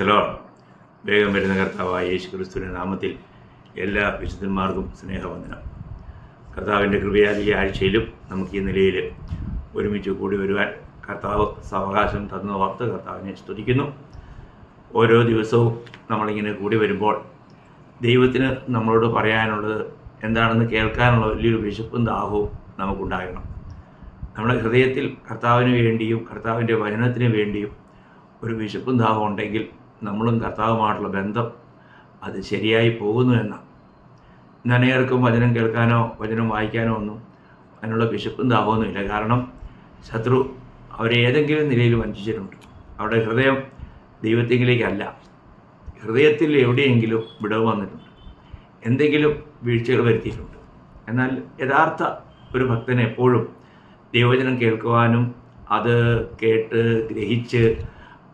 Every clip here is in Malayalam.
ഹലോ വേഗം വരുന്ന കർത്താവായ യേശു ക്രിസ്തുവിന്റെ നാമത്തിൽ എല്ലാ വിശുദ്ധന്മാർക്കും സ്നേഹവന്ദനം. കർത്താവിന്റെ കൃപയാൽ ഈ ആഴ്ചയിലും നമുക്ക് ഈ നിലയിൽ ഒരുമിച്ച് കൂടി വരുവാൻ കർത്താവ് സാവകാശം തന്ന ഓർത്ത് കർത്താവിനെ സ്തുതിക്കുന്നു. ഓരോ ദിവസവും നമ്മളിങ്ങനെ കൂടി വരുമ്പോൾ ദൈവത്തിന് നമ്മളോട് പറയാനുള്ളത് എന്താണെന്ന് കേൾക്കാനുള്ള വലിയൊരു വിശപ്പും ദാഹവും നമുക്കുണ്ടാകണം. നമ്മുടെ ഹൃദയത്തിൽ കർത്താവിന് വേണ്ടിയും കർത്താവിന്റെ വചനത്തിന് വേണ്ടിയും ഒരു വിശപ്പും ദാഹം ഉണ്ടെങ്കിൽ നമ്മളും കർത്താവുമായിട്ടുള്ള ബന്ധം അത് ശരിയായി പോകുന്നു എന്നാണ് ഇന്ന് അനേകർക്കും വചനം കേൾക്കാനോ വചനം വായിക്കാനോ ഒന്നും അതിനുള്ള വിശപ്പും ദാഹമൊന്നുമില്ല കാരണം ശത്രു അവരെ ഏതെങ്കിലും നിലയിൽ വഞ്ചിച്ചിട്ടുണ്ട്. അവരുടെ ഹൃദയം ദൈവത്തിങ്കിലേക്കല്ല. ഹൃദയത്തിൽ എവിടെയെങ്കിലും വിടവ് വന്നിട്ടുണ്ട്. എന്തെങ്കിലും വീഴ്ചകൾ വരുത്തിയിട്ടുണ്ട്. എന്നാൽ യഥാർത്ഥ ഒരു ഭക്തന് എപ്പോഴും ദൈവവചനം കേൾക്കുവാനും അത് കേട്ട് ഗ്രഹിച്ച്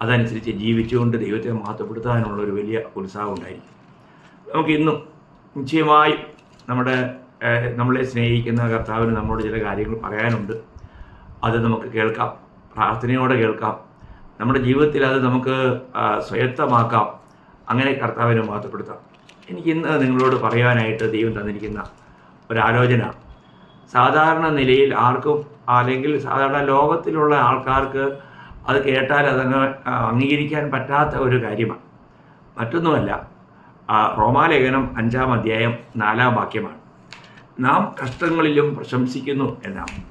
അതനുസരിച്ച് ജീവിച്ചുകൊണ്ട് ദൈവത്തെ മഹത്വപ്പെടുത്താനുള്ള ഒരു വലിയ ഉത്സാഹം ഉണ്ടായിരിക്കും. നമുക്ക് ഇന്നും നിശ്ചയമായും നമ്മുടെ നമ്മളെ സ്നേഹിക്കുന്ന കർത്താവിന് നമ്മളോട് ചില കാര്യങ്ങൾ പറയാനുണ്ട്. അത് നമുക്ക് കേൾക്കാം. പ്രാർത്ഥനയോടെ കേൾക്കാം. നമ്മുടെ ജീവിതത്തിൽ അത് നമുക്ക് സ്വയത്തമാക്കാം. അങ്ങനെ കർത്താവിനെ മഹത്വപ്പെടുത്താം. എനിക്ക് ഇന്ന് നിങ്ങളോട് പറയാനായിട്ട് ദൈവം തന്നിരിക്കുന്ന ഒരാലോചന. സാധാരണ നിലയിൽ ആർക്കും അല്ലെങ്കിൽ സാധാരണ ലോകത്തിലുള്ള ആൾക്കാർക്ക് അത് കേട്ടാൽ അതങ്ങ് അംഗീകരിക്കാൻ പറ്റാത്ത ഒരു കാര്യമാണ്. മറ്റൊന്നുമല്ല റോമാലേഖനം അഞ്ചാം അധ്യായം നാലാം വാക്യമാണ്. നാം കഷ്ടങ്ങളിലും പ്രശംസിക്കുന്നു എന്നാണ്.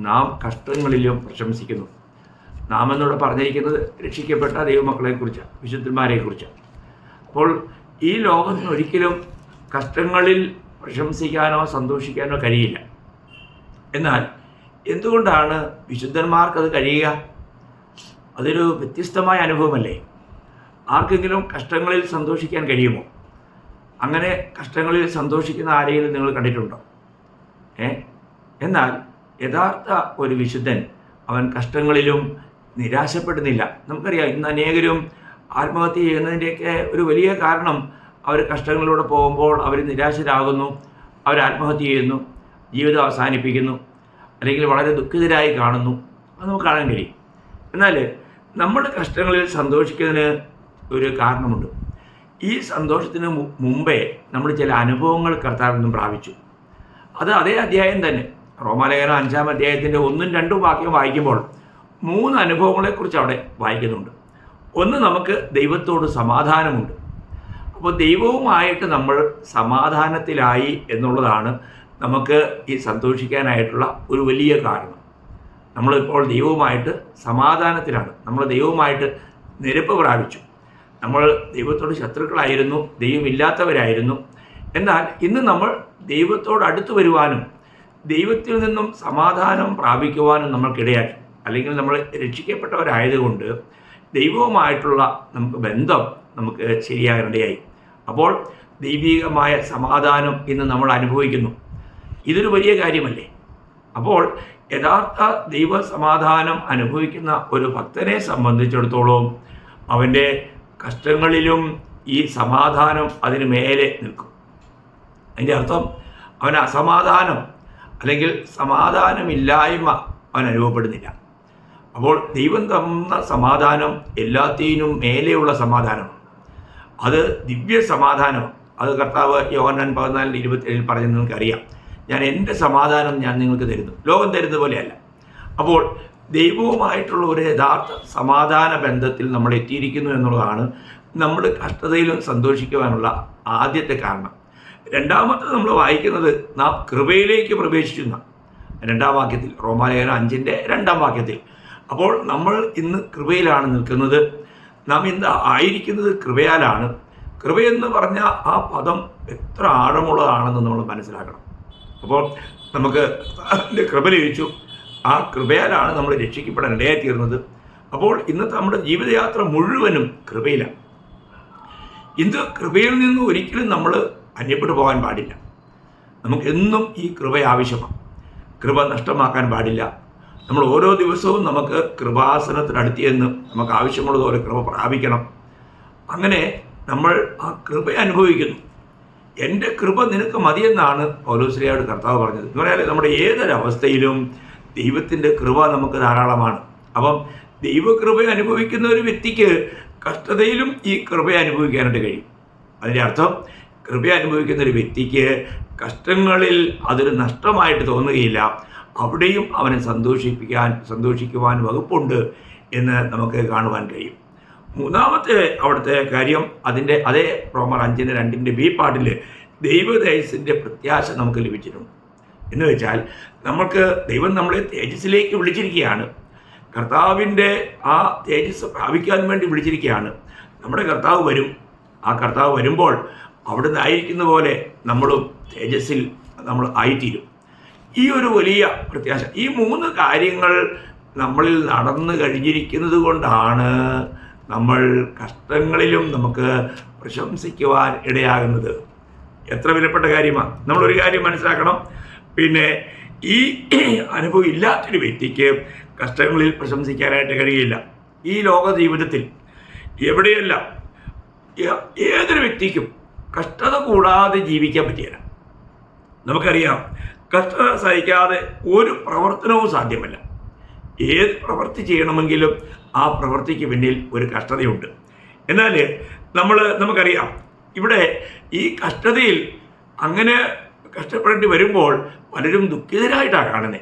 നാം കഷ്ടങ്ങളിലും പ്രശംസിക്കുന്നു. നാം എന്നോട് പറഞ്ഞിരിക്കുന്നത് രക്ഷിക്കപ്പെട്ട ദൈവമക്കളെക്കുറിച്ചാണ് വിശുദ്ധന്മാരെക്കുറിച്ചാണ്. അപ്പോൾ ഈ ലോകത്തിന് ഒരിക്കലും കഷ്ടങ്ങളിൽ പ്രശംസിക്കാനോ സന്തോഷിക്കാനോ കഴിയില്ല. എന്നാൽ എന്തുകൊണ്ടാണ് വിശുദ്ധന്മാർക്കത് കഴിയുക? അതൊരു വ്യത്യസ്തമായ അനുഭവമല്ലേ? ആർക്കെങ്കിലും കഷ്ടങ്ങളിൽ സന്തോഷിക്കാൻ കഴിയുമോ? അങ്ങനെ കഷ്ടങ്ങളിൽ സന്തോഷിക്കുന്ന ആരെങ്കിലും നിങ്ങൾ കണ്ടിട്ടുണ്ടോ? ഏ? എന്നാൽ യഥാർത്ഥ ഒരു വിശുദ്ധൻ അവൻ കഷ്ടങ്ങളിലും നിരാശപ്പെടുന്നില്ല. നമുക്കറിയാം ഇന്ന് അനേകരും ആത്മഹത്യ ചെയ്യുന്നതിന്റെയൊക്കെ ഒരു വലിയ കാരണം അവർ കഷ്ടങ്ങളിലൂടെ പോകുമ്പോൾ അവർ നിരാശരാകുന്നു അവർ ആത്മഹത്യ ചെയ്യുന്നു ജീവിതം അവസാനിപ്പിക്കുന്നു അല്ലെങ്കിൽ വളരെ ദുഃഖിതരായി കാണുന്നു. അത് നമുക്ക് കാണാൻ കഴിയും. എന്നാൽ നമ്മൾ കഷ്ടങ്ങളിൽ സന്തോഷിക്കുന്നതിന് ഒരു കാരണമുണ്ട്. ഈ സന്തോഷത്തിന് മുമ്പേ നമ്മൾ ചില അനുഭവങ്ങൾ കർത്താവിൽ നിന്നും പ്രാപിച്ചു. അത് അതേ അധ്യായം തന്നെ. റോമാലേഖനം അഞ്ചാം അധ്യായത്തിന്റെ ഒന്നും രണ്ടും വാക്യം വായിക്കുമ്പോൾ മൂന്ന് അനുഭവങ്ങളെക്കുറിച്ച് അവിടെ വായിക്കുന്നുണ്ട്. ഒന്ന് നമുക്ക് ദൈവത്തോട് സമാധാനമുണ്ട്. അപ്പോൾ ദൈവവുമായിട്ട് നമ്മൾ സമാധാനത്തിലായി എന്നുള്ളതാണ് നമുക്ക് ഈ സന്തോഷിക്കാനായിട്ടുള്ള ഒരു വലിയ കാരണം. നമ്മളിപ്പോൾ ദൈവവുമായിട്ട് സമാധാനത്തിലാണ്. നമ്മൾ ദൈവവുമായിട്ട് നിരപ്പ് പ്രാപിച്ചു. നമ്മൾ ദൈവത്തോട് ശത്രുക്കളായിരുന്നു ദൈവമില്ലാത്തവരായിരുന്നു. എന്നാൽ ഇന്ന് നമ്മൾ ദൈവത്തോട് അടുത്ത് വരുവാനും ദൈവത്തിൽ നിന്നും സമാധാനം പ്രാപിക്കുവാനും നമ്മൾക്കിടയാക്കി അല്ലെങ്കിൽ നമ്മൾ രക്ഷിക്കപ്പെട്ടവരായതുകൊണ്ട് ദൈവവുമായിട്ടുള്ള നമുക്ക് ബന്ധം നമുക്ക് ശരിയാകേണ്ടയായി അപ്പോൾ ദൈവികമായ സമാധാനം ഇന്ന് നമ്മൾ അനുഭവിക്കുന്നു. ഇതൊരു വലിയ കാര്യമല്ലേ? അപ്പോൾ യഥാർത്ഥ ദൈവ സമാധാനം അനുഭവിക്കുന്ന ഒരു ഭക്തനെ സംബന്ധിച്ചിടത്തോളം അവന്റെ കഷ്ടങ്ങളിലും ഈ സമാധാനം അതിന് മേലെ നിൽക്കും. അതിന്റെ അർത്ഥം അവൻ അസമാധാനം അല്ലെങ്കിൽ സമാധാനമില്ലായ്മ അവൻ അനുഭവപ്പെടുന്നില്ല. അപ്പോൾ ദൈവം തന്ന സമാധാനം എല്ലാത്തിനും മേലെയുള്ള സമാധാനമാണ് അത് ദിവ്യ സമാധാനം അത് കർത്താവ് യോഹന്നാൻ പതിനാലിൽ ഇരുപത്തിയേഴിൽ പറഞ്ഞെന്ന് നിങ്ങൾക്കറിയാം. ഞാൻ എന്റെ സമാധാനം ഞാൻ നിങ്ങൾക്ക് തരുന്നു. ലോകം തരുന്ന പോലെയല്ല. അപ്പോൾ ദൈവവുമായിട്ടുള്ള ഒരു യഥാർത്ഥ സമാധാന ബന്ധത്തിൽ നമ്മൾ എത്തിയിരിക്കുന്നു എന്നുള്ളതാണ് നമ്മൾ കഷ്ടതയിലും സന്തോഷിക്കുവാനുള്ള ആദ്യത്തെ കാരണം. രണ്ടാമത്തെ നമ്മൾ വായിക്കുന്നത് നാം കൃപയിലേക്ക് പ്രവേശിക്കുന്ന. രണ്ടാം വാക്യത്തിൽ റോമാലേഖനം അഞ്ചിന്റെ രണ്ടാം വാക്യത്തിൽ. അപ്പോൾ നമ്മൾ ഇന്ന് കൃപയിലാണ് നിൽക്കുന്നത്. നാം ഇന്ന് ആയിരിക്കുന്നത് കൃപയാലാണ്. കൃപയെന്ന് പറഞ്ഞ ആ പദം എത്ര ആഴമുള്ളതാണെന്ന് നമ്മൾ മനസ്സിലാക്കണം. അപ്പോൾ നമുക്ക് കൃപ ലഭിച്ചു. ആ കൃപയാലാണ് നമ്മൾ രക്ഷിക്കപ്പെടാൻ ഇടയായിത്തീർന്നത് അപ്പോൾ ഇന്നത്തെ നമ്മുടെ ജീവിതയാത്ര മുഴുവനും കൃപയിലാണ്. ഇന്ന് കൃപയിൽ നിന്ന് ഒരിക്കലും നമ്മൾ അന്യപ്പെട്ടു പോകാൻ പാടില്ല. നമുക്ക് എന്നും ഈ കൃപ ആവശ്യമാണ്. കൃപ നഷ്ടമാക്കാൻ പാടില്ല. നമ്മൾ ഓരോ ദിവസവും നമുക്ക് കൃപാസനത്തിനടുത്ത് ചെന്ന് നമുക്ക് ആവശ്യമുള്ളതുപോലെ കൃപ പ്രാപിക്കണം. അങ്ങനെ നമ്മൾ ആ കൃപ അനുഭവിക്കുന്നു. എന്റെ കൃപ നിനക്ക് മതിയെന്നാണ് പൗലോശ്രീയോട് കർത്താവ് പറഞ്ഞത്. എന്ന് പറഞ്ഞാൽ നമ്മുടെ ഏതൊരവസ്ഥയിലും ദൈവത്തിന്റെ കൃപ നമുക്ക് ധാരാളമാണ്. അപ്പം ദൈവകൃപ അനുഭവിക്കുന്ന ഒരു വ്യക്തിക്ക് കഷ്ടതയിലും ഈ കൃപ അനുഭവിക്കാനായിട്ട് കഴിയും. അതിന്റെ അർത്ഥം കൃപ അനുഭവിക്കുന്ന ഒരു വ്യക്തിക്ക് കഷ്ടങ്ങളിൽ അതൊരു നഷ്ടമായിട്ട് തോന്നുകയില്ല. അവിടെയും അവനെ സന്തോഷിപ്പിക്കാൻ സന്തോഷിക്കുവാൻ വകുപ്പുണ്ട് എന്ന് നമുക്ക് കാണുവാൻ കഴിയും. മൂന്നാമത്തെ അവിടുത്തെ കാര്യം അതിന്റെ അതേ റോമർ അഞ്ചിന്റെ രണ്ടിന്റെ ബി പാട്ടിൽ ദൈവതേജസ്സിന്റെ പ്രത്യാശ നമുക്ക് ലഭിച്ചിട്ടുണ്ട്. എന്ന് വെച്ചാൽ നമ്മൾക്ക് ദൈവം നമ്മളെ തേജസ്സിലേക്ക് വിളിച്ചിരിക്കുകയാണ്. കർത്താവിന്റെ ആ തേജസ് പ്രാപിക്കാൻ വേണ്ടി വിളിച്ചിരിക്കുകയാണ്. നമ്മുടെ കർത്താവ് വരും. ആ കർത്താവ് വരുമ്പോൾ അവിടെ നിന്നായിരിക്കുന്ന പോലെ നമ്മളും തേജസ്സിൽ നമ്മൾ ആയിത്തീരും. ഈ ഒരു വലിയ പ്രത്യാശ. ഈ മൂന്ന് കാര്യങ്ങൾ നമ്മളിൽ നടന്നു കഴിഞ്ഞിരിക്കുന്നത് കൊണ്ടാണ് നമ്മൾ കഷ്ടങ്ങളിലും നമുക്ക് പ്രശംസിക്കുവാൻ ഇടയാകുന്നത്. എത്ര വിലപ്പെട്ട കാര്യമാണ് നമ്മളൊരു കാര്യം മനസ്സിലാക്കണം. പിന്നെ ഈ അനുഭവം ഇല്ലാത്തൊരു വ്യക്തിക്ക് കഷ്ടങ്ങളിൽ പ്രശംസിക്കാനായിട്ട് കഴിയില്ല. ഈ ലോക ജീവിതത്തിൽ എവിടെയല്ല ഏതൊരു വ്യക്തിക്കും കഷ്ടത കൂടാതെ ജീവിക്കാൻ പറ്റിയല്ല. നമുക്കറിയാം കഷ്ടത സഹിക്കാതെ ഒരു പ്രവർത്തനവും സാധ്യമല്ല. ഏത് പ്രവൃത്തി ചെയ്യണമെങ്കിലും ആ പ്രവൃത്തിക്ക് പിന്നിൽ ഒരു കഷ്ടതയുണ്ട്. എന്നാൽ നമ്മൾ നമുക്കറിയാം ഇവിടെ ഈ കഷ്ടതയിൽ അങ്ങനെ കഷ്ടപ്പെടേണ്ടി വരുമ്പോൾ പലരും ദുഃഖിതരായിട്ടാണ് കാണുന്നത്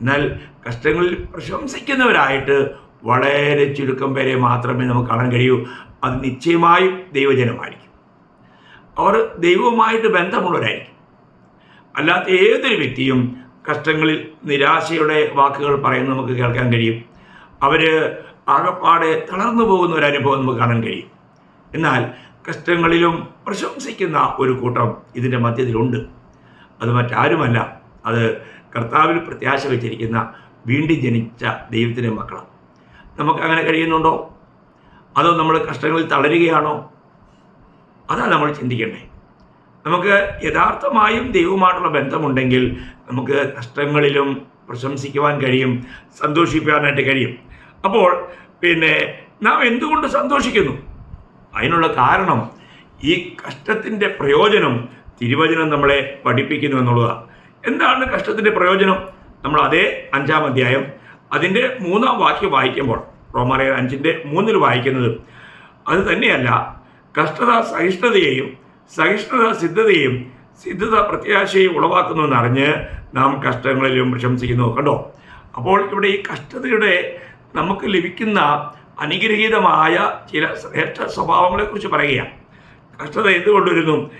എന്നാൽ കഷ്ടങ്ങളിൽ പ്രശംസിക്കുന്നവരായിട്ട് വളരെ ചുരുക്കം പേരെ മാത്രമേ നമുക്ക് കാണാൻ കഴിയൂ. അത് നിശ്ചയമായും ദൈവജനമായിരിക്കും. അവർ ദൈവവുമായിട്ട് ബന്ധമുള്ളവരായിരിക്കും. അല്ലാത്ത ഏതൊരു വ്യക്തിയും കഷ്ടങ്ങളിൽ നിരാശയുടെ വാക്കുകൾ പറയുന്നത് നമുക്ക് കേൾക്കാൻ കഴിയും. അവർ ആകപ്പാടെ തളർന്നു പോകുന്ന ഒരു അനുഭവം നമുക്ക് കാണാൻ കഴിയും. എന്നാൽ കഷ്ടങ്ങളിലും പ്രശംസിക്കുന്ന ഒരു കൂട്ടം ഇതിന്റെ മധ്യത്തിലുണ്ട്. അത് മറ്റാരുമല്ല. അത് കർത്താവിൽ പ്രത്യാശ വച്ചിരിക്കുന്ന വീണ്ടും ജനിച്ച ദൈവത്തിന്റെ മക്കളാണ്. നമുക്ക് അങ്ങനെ കഴിയുന്നുണ്ടോ? അതോ നമ്മൾ കഷ്ടങ്ങളിൽ തളരുകയാണോ? അതാണ് നമ്മൾ ചിന്തിക്കേണ്ടത് നമുക്ക് യഥാർത്ഥമായും ദൈവവുമായിട്ടുള്ള ബന്ധമുണ്ടെങ്കിൽ നമുക്ക് കഷ്ടങ്ങളിലും പ്രശംസിക്കുവാൻ കഴിയും സന്തോഷിപ്പിക്കാനായിട്ട് കഴിയും. അപ്പോൾ പിന്നെ നാം എന്തുകൊണ്ട് സന്തോഷിക്കുന്നു? അതിനുള്ള കാരണം ഈ കഷ്ടത്തിന്റെ പ്രയോജനം തിരുവചനം നമ്മളെ പഠിപ്പിക്കുന്നു എന്നുള്ളതാണ് എന്താണ് കഷ്ടത്തിന്റെ പ്രയോജനം? നമ്മൾ അതേ അഞ്ചാം അധ്യായം അതിന്റെ മൂന്നാം വാക്യം വായിക്കുമ്പോൾ റോമാലയ അഞ്ചിന്റെ മൂന്നിൽ വായിക്കുന്നത് അത് തന്നെയല്ല കഷ്ടത സഹിഷ്ണുതയെയും സഹിഷ്ണുത സിദ്ധതയും സിദ്ധത പ്രത്യാശയും ഉളവാക്കുന്നുവെന്നറിഞ്ഞ് നാം കഷ്ടങ്ങളിലും പ്രശംസിക്കുന്നു. കണ്ടോ? അപ്പോൾ ഇവിടെ ഈ കഷ്ടതയുടെ നമുക്ക് ലഭിക്കുന്ന അനുഗ്രഹീതമായ ചില ശ്രേഷ്ഠ സ്വഭാവങ്ങളെക്കുറിച്ച് പറയുകയാണ്. കഷ്ടത എന്ത് കൊണ്ടുവരുന്നു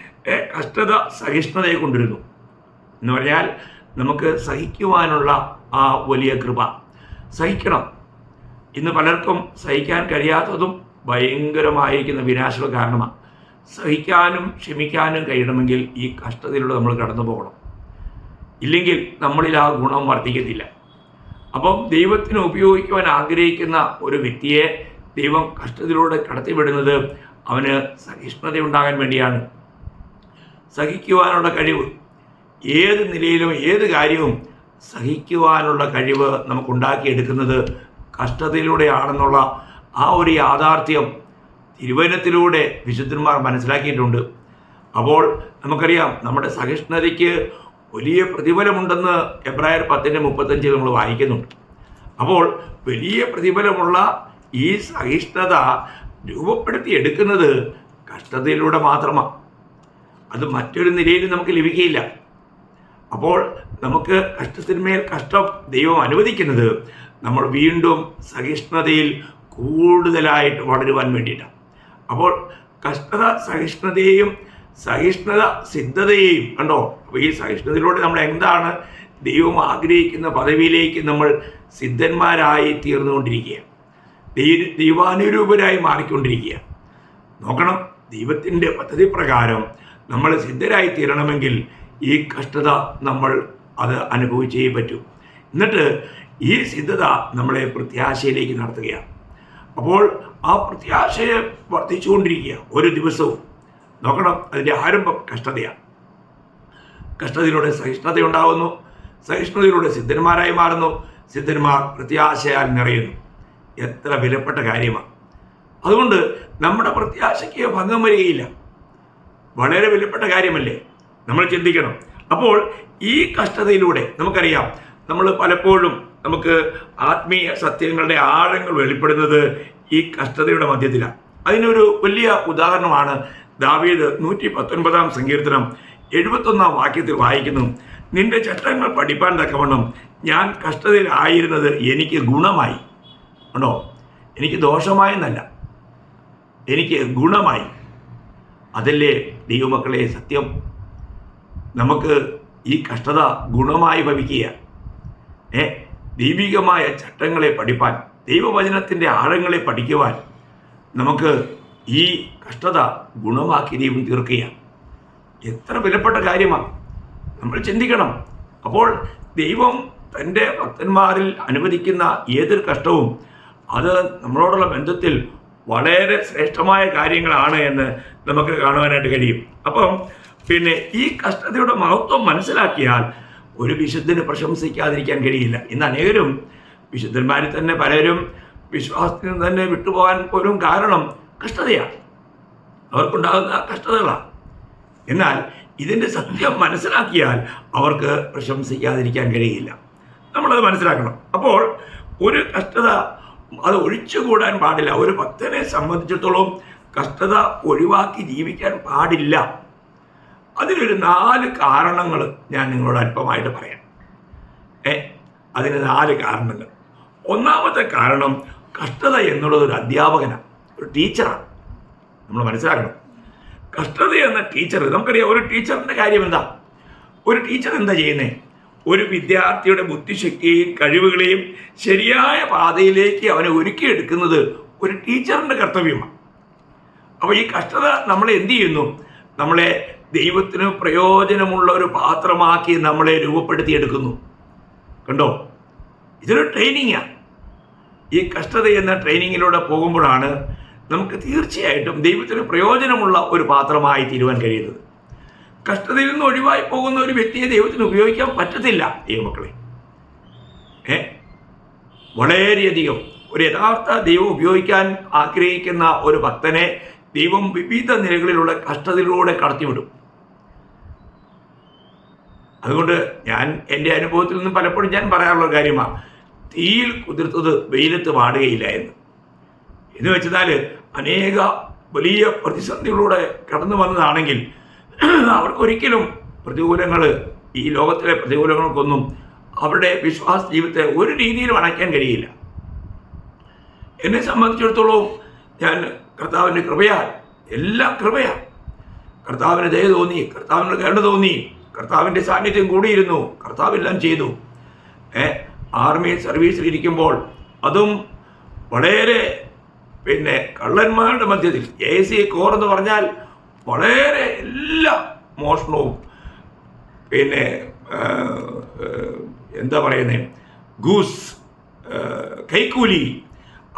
കഷ്ടത സഹിഷ്ണുതയെ കൊണ്ടുവരുന്നു. എന്ന് പറഞ്ഞാൽ നമുക്ക് സഹിക്കുവാനുള്ള ആ വലിയ കൃപ. സഹിക്കണം. ഇന്ന് പലർക്കും സഹിക്കാൻ കഴിയാത്തതും ഭയങ്കരമായിരിക്കുന്ന വിനാശക കാരണമാണ്. സഹിക്കാനും ക്ഷമിക്കാനും കഴിയണമെങ്കിൽ ഈ കഷ്ടതയിലൂടെ നമ്മൾ കടന്നു പോകണം ഇല്ലെങ്കിൽ നമ്മളിൽ ആ ഗുണം വർദ്ധിക്കത്തില്ല. അപ്പം ദൈവത്തിന് ഉപയോഗിക്കുവാൻ ആഗ്രഹിക്കുന്ന ഒരു വ്യക്തിയെ ദൈവം കഷ്ടത്തിലൂടെ കടത്തിവിടുന്നത് അവന് സഹിഷ്ണുത ഉണ്ടാകാൻ വേണ്ടിയാണ്. സഹിക്കുവാനുള്ള കഴിവ് ഏത് നിലയിലും ഏത് കാര്യവും സഹിക്കുവാനുള്ള കഴിവ് നമുക്കുണ്ടാക്കിയെടുക്കുന്നത് കഷ്ടതയിലൂടെയാണെന്നുള്ള ആ ഒരു യാഥാർത്ഥ്യം തിരുവനത്തിലൂടെ വിശുദ്ധന്മാർ മനസ്സിലാക്കിയിട്ടുണ്ട്. അപ്പോൾ നമുക്കറിയാം നമ്മുടെ സഹിഷ്ണുതയ്ക്ക് വലിയ പ്രതിഫലമുണ്ടെന്ന് എബ്രായർ പത്തിന്റെ മുപ്പത്തഞ്ചിൽ നമ്മൾ വായിക്കുന്നുണ്ട്. അപ്പോൾ വലിയ പ്രതിഫലമുള്ള ഈ സഹിഷ്ണുത രൂപപ്പെടുത്തിയെടുക്കുന്നത് കഷ്ടതയിലൂടെ മാത്രമാണ് അത് മറ്റൊരു നിലയിൽ നമുക്ക് ലഭിക്കുകയില്ല. അപ്പോൾ നമുക്ക് കഷ്ടത്തിന്മേൽ കഷ്ടം ദൈവം അനുവദിക്കുന്നത് നമ്മൾ വീണ്ടും സഹിഷ്ണുതയിൽ കൂടുതലായിട്ട് വളരുവാൻ വേണ്ടിയിട്ടാണ്. അപ്പോൾ കഷ്ടത സഹിഷ്ണുതയെയും സഹിഷ്ണുത സിദ്ധതയെയും കണ്ടോ? അപ്പോൾ ഈ സഹിഷ്ണുതയിലൂടെ നമ്മൾ എന്താണ് ദൈവം ആഗ്രഹിക്കുന്ന പദവിയിലേക്ക് നമ്മൾ സിദ്ധന്മാരായി തീർന്നുകൊണ്ടിരിക്കുക. ദൈവ ദൈവാനുരൂപരായി മാറിക്കൊണ്ടിരിക്കുക. നോക്കണം ദൈവത്തിന്റെ പദ്ധതി പ്രകാരം നമ്മൾ സിദ്ധരായി തീരണമെങ്കിൽ ഈ കഷ്ടത നമ്മൾ അത് അനുഭവിച്ചേ പറ്റൂ. എന്നിട്ട് ഈ സിദ്ധത നമ്മളെ പ്രത്യാശയിലേക്ക് നടത്തുകയാണ്. അപ്പോൾ ആ പ്രത്യാശയെ വർദ്ധിച്ചുകൊണ്ടിരിക്കുക ഒരു ദിവസവും. നോക്കണം. അതിന്റെ ആരംഭം കഷ്ടതയാണ്. കഷ്ടതയിലൂടെ സഹിഷ്ണുതയുണ്ടാകുന്നു സഹിഷ്ണുതയിലൂടെ സിദ്ധന്മാരായി മാറുന്നു. സിദ്ധന്മാർ പ്രത്യാശയാൽ നിറയുന്നു. എത്ര വിലപ്പെട്ട കാര്യമാണ്. അതുകൊണ്ട് നമ്മുടെ പ്രത്യാശയ്ക്ക് ഭംഗം വരികയില്ല. വളരെ വിലപ്പെട്ട കാര്യമല്ലേ? നമ്മൾ ചിന്തിക്കണം. അപ്പോൾ ഈ കഷ്ടതയിലൂടെ നമുക്കറിയാം. നമ്മൾ പലപ്പോഴും നമുക്ക് ആത്മീയ സത്യങ്ങളുടെ ആഴങ്ങൾ വെളിപ്പെടുന്നത് ഈ കഷ്ടതയുടെ മധ്യത്തിലാണ്. അതിനൊരു വലിയ ഉദാഹരണമാണ് ദാവീദ് നൂറ്റി പത്തൊൻപതാം സങ്കീർത്തനം എഴുപത്തൊന്നാം വാക്യത്തിൽ വായിക്കുന്നു. നിന്റെ ചട്ടങ്ങൾ പഠിപ്പാൻ തക്കവണ്ണം ഞാൻ കഷ്ടതയിലായിരുന്നത് എനിക്ക് ഗുണമായി. ഉണ്ടോ? എനിക്ക് ദോഷമായെന്നല്ല. എനിക്ക് ഗുണമായി. അതല്ലേ ദൈവമക്കളെ സത്യം? നമുക്ക് ഈ കഷ്ടത ഗുണമായി ഭവിക്കുക ഏ ദൈവികമായ ചട്ടങ്ങളെ പഠിപ്പാൻ ദൈവവചനത്തിന്റെ ആഴങ്ങളെ പഠിക്കുവാൻ നമുക്ക് ഈ കഷ്ടത ഗുണമാക്കി ദൈവം തീർക്കുക എത്ര വിലപ്പെട്ട കാര്യമാണ് നമ്മൾ ചിന്തിക്കണം. അപ്പോൾ ദൈവം തന്റെ ഭക്തന്മാരിൽ അനുവദിക്കുന്ന ഏതൊരു കഷ്ടവും അത് നമ്മളോടുള്ള ബന്ധത്തിൽ വളരെ ശ്രേഷ്ഠമായ കാര്യങ്ങളാണ് എന്ന് നമുക്ക് കാണുവാനായിട്ട് കഴിയും. അപ്പം പിന്നെ ഈ കഷ്ടതയുടെ മഹത്വം മനസ്സിലാക്കിയാൽ ഒരു വിശുദ്ധന് പ്രശംസിക്കാതിരിക്കാൻ കഴിയില്ല. ഇന്ന് അനേകരും വിശുദ്ധന്മാരിൽ തന്നെ പലരും വിശ്വാസത്തിൽ തന്നെ വിട്ടുപോകാൻ പോലും കാരണം കഷ്ടതയാണ് അവർക്കുണ്ടാകുന്ന കഷ്ടതകളാണ് എന്നാൽ ഇതിന്റെ സത്യം മനസ്സിലാക്കിയാൽ അവർക്ക് പ്രശംസിക്കാതിരിക്കാൻ കഴിയില്ല. നമ്മളത് മനസ്സിലാക്കണം. അപ്പോൾ ഒരു കഷ്ടത അത് ഒഴിച്ചുകൂടാൻ പാടില്ല. ഒരു ഭക്തനെ സംബന്ധിച്ചിടത്തോളം കഷ്ടത ഒഴിവാക്കി ജീവിക്കാൻ പാടില്ല. അതിനൊരു നാല് കാരണങ്ങൾ ഞാൻ നിങ്ങളോട് അല്പമായിട്ട് പറയാം. ഏ അതിന് നാല് കാരണങ്ങൾ. ഒന്നാമത്തെ കാരണം കഷ്ടത എന്നുള്ളത് ഒരു അധ്യാപകനാണ് ഒരു ടീച്ചറാണ്. നമ്മൾ മനസ്സിലാക്കണം. കഷ്ടത എന്ന ടീച്ചർ നമുക്കറിയാം ഒരു ടീച്ചറിന്റെ കാര്യം എന്താ ഒരു ടീച്ചർ എന്താ ചെയ്യുന്നത് ഒരു വിദ്യാർത്ഥിയുടെ ബുദ്ധിശക്തിയെയും കഴിവുകളെയും ശരിയായ പാതയിലേക്ക് അവനെ ഒരുക്കിയെടുക്കുന്നത് ഒരു ടീച്ചറിന്റെ കർത്തവ്യമാണ്. അപ്പോൾ ഈ കഷ്ടത നമ്മളെ എന്ത് ചെയ്യുന്നു? നമ്മളെ ദൈവത്തിന് പ്രയോജനമുള്ള ഒരു പാത്രമാക്കി നമ്മളെ രൂപപ്പെടുത്തിയെടുക്കുന്നു. കണ്ടോ? ഇതൊരു ട്രെയിനിങ്ങാണ് ഈ കഷ്ടത എന്ന ട്രെയിനിങ്ങിലൂടെ പോകുമ്പോഴാണ് നമുക്ക് തീർച്ചയായിട്ടും ദൈവത്തിന് പ്രയോജനമുള്ള ഒരു പാത്രമായി തീരുവാൻ കഴിയുന്നത്. കഷ്ടതയിൽ നിന്ന് ഒഴിവായി പോകുന്ന ഒരു വ്യക്തിയെ ദൈവത്തിന് ഉപയോഗിക്കാൻ പറ്റത്തില്ല ദൈവമക്കളെ. ഏ? വളരെയധികം ഒരു യഥാർത്ഥ ദൈവം ഉപയോഗിക്കാൻ ആഗ്രഹിക്കുന്ന ഒരു ഭക്തനെ ദൈവം വിവിധ നിലകളിലുള്ള കഷ്ടതയിലൂടെ കടത്തിവിടും. അതുകൊണ്ട് ഞാൻ എന്റെ അനുഭവത്തിൽ നിന്നും പലപ്പോഴും ഞാൻ പറയാറുള്ള കാര്യമാണ് തീയിൽ കുതിർത്തത് വെയിലത്ത് വാടുകയില്ല എന്ന്. എന്ന് വെച്ചാൽ അനേക വലിയ പ്രതിസന്ധികളിലൂടെ കടന്നു വന്നതാണെങ്കിൽ അവർക്കൊരിക്കലും പ്രതികൂലങ്ങൾ ഈ ലോകത്തിലെ പ്രതികൂലങ്ങൾക്കൊന്നും അവരുടെ വിശ്വാസ ജീവിതത്തെ ഒരു രീതിയിലും അണയ്ക്കാൻ കഴിയില്ല. എന്നെ സംബന്ധിച്ചിടത്തോളം ഞാൻ കർത്താവിന്റെ കൃപയാൽ എല്ലാം കൃപയാണ് കർത്താവിന് ദയ തോന്നി കർത്താവിന് കരുണ തോന്നി കർത്താവിന്റെ സാന്നിധ്യം കൂടിയിരുന്നു കർത്താവെല്ലാം ചെയ്തു. ആർമി സർവീസിൽ ഇരിക്കുമ്പോൾ അതും വളരെ പിന്നെ കള്ളന്മാരുടെ മധ്യത്തിൽ എ സി കോർ എന്ന് പറഞ്ഞാൽ വളരെ എല്ലാ മോഷണവും പിന്നെ എന്താ പറയുന്നത് ഗൂസ് കൈക്കൂലി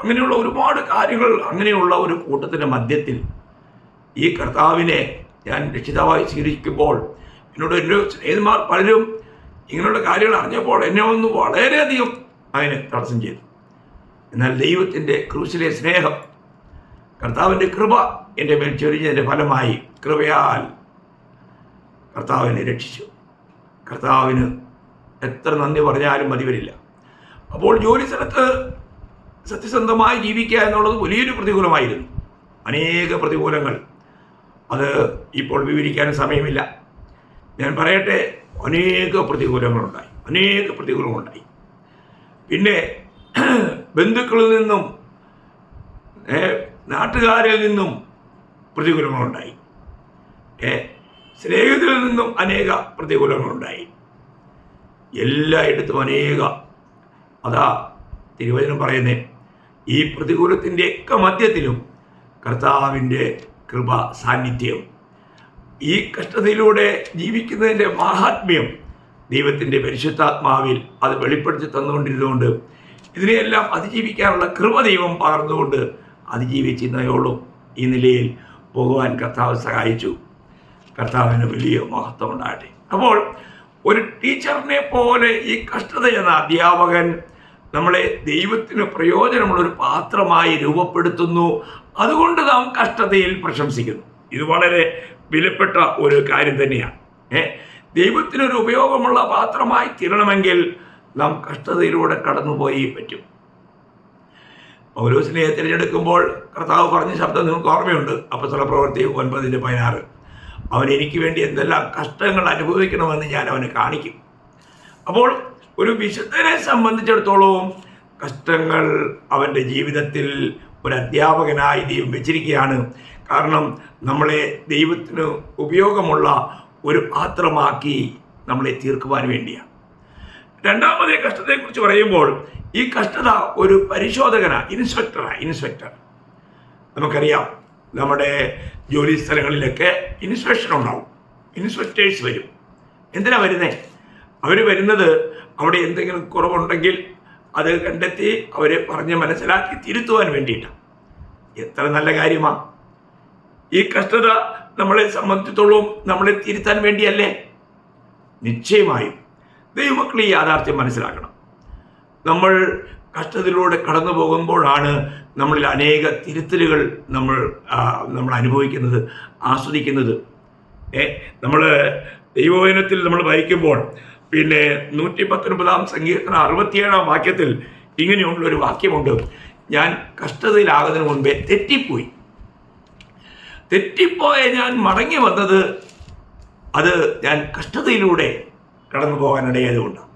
അങ്ങനെയുള്ള ഒരുപാട് കാര്യങ്ങൾ അങ്ങനെയുള്ള ഒരു കൂട്ടത്തിന്റെ മധ്യത്തിൽ ഈ കർത്താവിനെ ഞാൻ രക്ഷിതാവായി സ്വീകരിക്കുമ്പോൾ എന്നോട് എന്റെ സ്നേഹിതന്മാർ പലരും ഇങ്ങനെയുള്ള കാര്യങ്ങൾ അറിഞ്ഞപ്പോൾ എന്നെ ഒന്ന് വളരെയധികം അതിനെ തടസ്സം ചെയ്തു. എന്നാൽ ദൈവത്തിന്റെ ക്രൂശിലെ സ്നേഹം കർത്താവിന്റെ കൃപ എന്റെ മേൽ ചൊരിഞ്ഞതിന്റെ ഫലമായി കൃപയാൽ കർത്താവിനെ രക്ഷിച്ചു. കർത്താവിന് എത്ര നന്ദി പറഞ്ഞാലും മതി വരില്ല. അപ്പോൾ ജോലി സ്ഥലത്ത് സത്യസന്ധമായി ജീവിക്കുക എന്നുള്ളത് വലിയൊരു പ്രതികൂലമായിരുന്നു. അനേക പ്രതികൂലങ്ങൾ. അത് ഇപ്പോൾ വിവരിക്കാനും സമയമില്ല. ഞാൻ പറയട്ടെ അനേക പ്രതികൂലങ്ങളുണ്ടായി. അനേക പ്രതികൂലങ്ങളുണ്ടായി. പിന്നെ ബന്ധുക്കളിൽ നിന്നും നാട്ടുകാരിൽ നിന്നും പ്രതികൂലങ്ങളുണ്ടായി. ഏ, സ്നേഹിതരിൽ നിന്നും അനേക പ്രതികൂലങ്ങളുണ്ടായി. എല്ലായിടത്തും അനേക അതാ തിരുവചനം പറയുന്നേ ഈ പ്രതികൂലത്തിന്റെ ഒക്കെ മധ്യത്തിലും കർത്താവിന്റെ കൃപ സാന്നിധ്യം. ഈ കഷ്ടതയിലൂടെ ജീവിക്കുന്നതിന്റെ മാഹാത്മ്യം ദൈവത്തിന്റെ പരിശുദ്ധാത്മാവിൽ അത് വെളിപ്പെടുത്തി തന്നുകൊണ്ടിരുന്നുകൊണ്ട് ഇതിനെയെല്ലാം അതിജീവിക്കാനുള്ള കൃപ ദൈവം പകർന്നുകൊണ്ട് അതിജീവിച്ചിരുന്നയോളും ഈ നിലയിൽ പോകുവാൻ കർത്താവ് സഹായിച്ചു. കർത്താവിന് വലിയ മഹത്വം ഉണ്ടാകട്ടെ. അപ്പോൾ ഒരു ടീച്ചറിനെ പോലെ ഈ കഷ്ടത എന്ന അധ്യാപകൻ നമ്മളെ ദൈവത്തിന് പ്രയോജനമുള്ള ഒരു പാത്രമായി രൂപപ്പെടുത്തുന്നു. അതുകൊണ്ട് നാം കഷ്ടതയിൽ പ്രശംസിക്കുന്നു. ഇത് വളരെ വിലപ്പെട്ട ഒരു കാര്യം തന്നെയാണ്. ഏ ദൈവത്തിനൊരു ഉപയോഗമുള്ള പാത്രമായി തീരണമെങ്കിൽ നാം കഷ്ടതയിലൂടെ കടന്നുപോയി പറ്റും. പൗലോസിനെ തിരഞ്ഞെടുക്കുമ്പോൾ കർത്താവ് പറഞ്ഞ ശബ്ദം നിങ്ങൾക്ക് ഓർമ്മയുണ്ട്. അപ്പസ്വല പ്രവൃത്തി ഒൻപതിന്റെ പതിനാറ്. അവൻ എനിക്ക് വേണ്ടി എന്തെല്ലാം കഷ്ടങ്ങൾ അനുഭവിക്കണമെന്ന് ഞാൻ അവന് കാണിക്കും. അപ്പോൾ ഒരു വിശുദ്ധനെ സംബന്ധിച്ചിടത്തോളം കഷ്ടങ്ങൾ അവന്റെ ജീവിതത്തിൽ ഒരു അധ്യാപകനായി ദൈവം വെച്ചിരിക്കുകയാണ്. കാരണം നമ്മളെ ദൈവത്തിന് ഉപയോഗമുള്ള ഒരു പാത്രമാക്കി നമ്മളെ തീർക്കുവാൻ വേണ്ടിയാണ്. രണ്ടാമത്തെ കഷ്ടത്തെക്കുറിച്ച് പറയുമ്പോൾ ഈ കഷ്ടത ഒരു പരിശോധകനാ ഇൻസ്പെക്ടറാ ഇൻസ്പെക്ടർ. നമുക്കറിയാം നമ്മുടെ ജോലി സ്ഥലങ്ങളിലൊക്കെ ഇൻസ്പെക്ഷൻ ഉണ്ടാവും ഇൻസ്പെക്ടേഴ്സ് വരും. എന്തിനാ വരുന്നേ? അവർ വരുന്നത് അവിടെ എന്തെങ്കിലും കുറവുണ്ടെങ്കിൽ അത് കണ്ടെത്തി അവരെ പറഞ്ഞ് മനസ്സിലാക്കി തിരുത്തുവാൻ വേണ്ടിയിട്ടാണ് എത്ര നല്ല കാര്യമാണ് ഈ കഷ്ടത നമ്മളെ സംബന്ധിച്ചിടത്തോളം നമ്മളെ തിരുത്താൻ വേണ്ടിയല്ലേ? നിശ്ചയമായും. ദൈവമക്കൾ ഈ യാഥാർത്ഥ്യം മനസ്സിലാക്കണം. നമ്മൾ കഷ്ടത്തിലൂടെ കടന്നു പോകുമ്പോഴാണ് നമ്മളിൽ അനേക തിരുത്തലുകൾ നമ്മൾ നമ്മൾ അനുഭവിക്കുന്നത് ആസ്വദിക്കുന്നത്. ഏ നമ്മൾ ദൈവവചനത്തിൽ നമ്മൾ വായിക്കുമ്പോൾ പിന്നെ നൂറ്റി പത്തൊൻപതാം സങ്കീർത്തന അറുപത്തിയേഴാം വാക്യത്തിൽ ഇങ്ങനെയുള്ളൊരു വാക്യമുണ്ട്. ഞാൻ കഷ്ടതയിലാകുന്നതിന് മുൻപേ തെറ്റിപ്പോയി. തെറ്റിപ്പോയ ഞാൻ മടങ്ങി വന്നത് അത് ഞാൻ കഷ്ടതയിലൂടെ കടന്നു പോകാനിടയായതുകൊണ്ടാണ്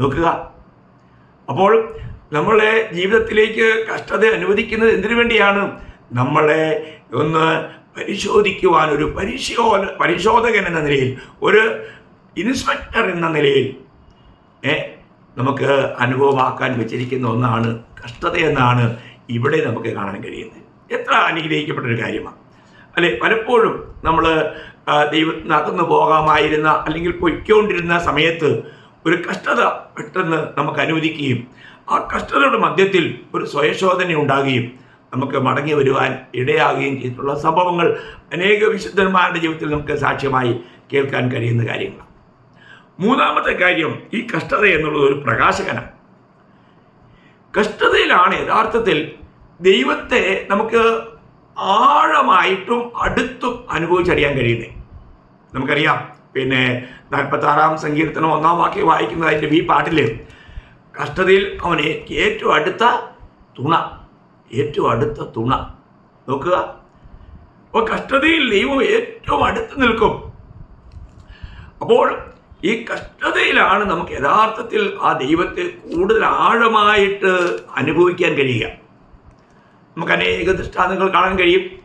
നോക്കുക. അപ്പോൾ നമ്മളെ ജീവിതത്തിലേക്ക് കഷ്ടത അനുവദിക്കുന്നത് എന്തിനു വേണ്ടിയാണ്? നമ്മളെ ഒന്ന് പരിശോധിക്കുവാൻ ഒരു പരിശോ പരിശോധകൻ എന്ന നിലയിൽ ഒരു ഇൻസ്പെക്ടർ എന്ന നിലയിൽ നമുക്ക് അനുഭവമാക്കാൻ വെച്ചിരിക്കുന്ന ഒന്നാണ് കഷ്ടത എന്നാണ് ഇവിടെ നമുക്ക് കാണാൻ കഴിയുന്നത്. എത്ര അനുഗ്രഹിക്കപ്പെട്ടൊരു കാര്യമാണ്. അല്ലെ പലപ്പോഴും നമ്മൾ ദൈവത്തിന് നടന്നു പോകാമായിരുന്ന അല്ലെങ്കിൽ പൊയ്ക്കൊണ്ടിരുന്ന സമയത്ത് ഒരു കഷ്ടത പെട്ടെന്ന് നമുക്ക് അനുവദിക്കുകയും ആ കഷ്ടതയുടെ മധ്യത്തിൽ ഒരു സ്വയശോധന ഉണ്ടാകുകയും നമുക്ക് മടങ്ങി വരുവാൻ ഇടയാകുകയും ചെയ്തിട്ടുള്ള സംഭവങ്ങൾ അനേക വിശുദ്ധന്മാരുടെ ജീവിതത്തിൽ നമുക്ക് സാക്ഷ്യമായി കേൾക്കാൻ കഴിയുന്ന കാര്യങ്ങളാണ് മൂന്നാമത്തെ കാര്യം ഈ കഷ്ടത എന്നുള്ളത് ഒരു പ്രകാശകനാണ്. കഷ്ടതയിലാണ് യഥാർത്ഥത്തിൽ ദൈവത്തെ നമുക്ക് ആഴമായിട്ടും അടുത്തും അനുഭവിച്ചറിയാൻ കഴിയുന്നത്. നമുക്കറിയാം. പിന്നെ നാൽപ്പത്തി ആറാം സങ്കീർത്തനം ഒന്നാം വാക്യം വായിക്കുന്നതായിട്ട് ഈ പാട്ടിൽ കഷ്ടതയിൽ അവന് ഏറ്റവും അടുത്ത തുണ ഏറ്റവും അടുത്ത തുണ. നോക്കുക. അപ്പോൾ കഷ്ടതയിൽ ദൈവം ഏറ്റവും അടുത്ത് നിൽക്കും. അപ്പോൾ ഈ കഷ്ടതയിലാണ് നമുക്ക് യഥാർത്ഥത്തിൽ ആ ദൈവത്തെ കൂടുതൽ ആഴമായിട്ട് അനുഭവിക്കാൻ കഴിയുക. നമുക്ക് അനേക ദൃഷ്ടാന്തങ്ങൾ കാണാൻ കഴിയും.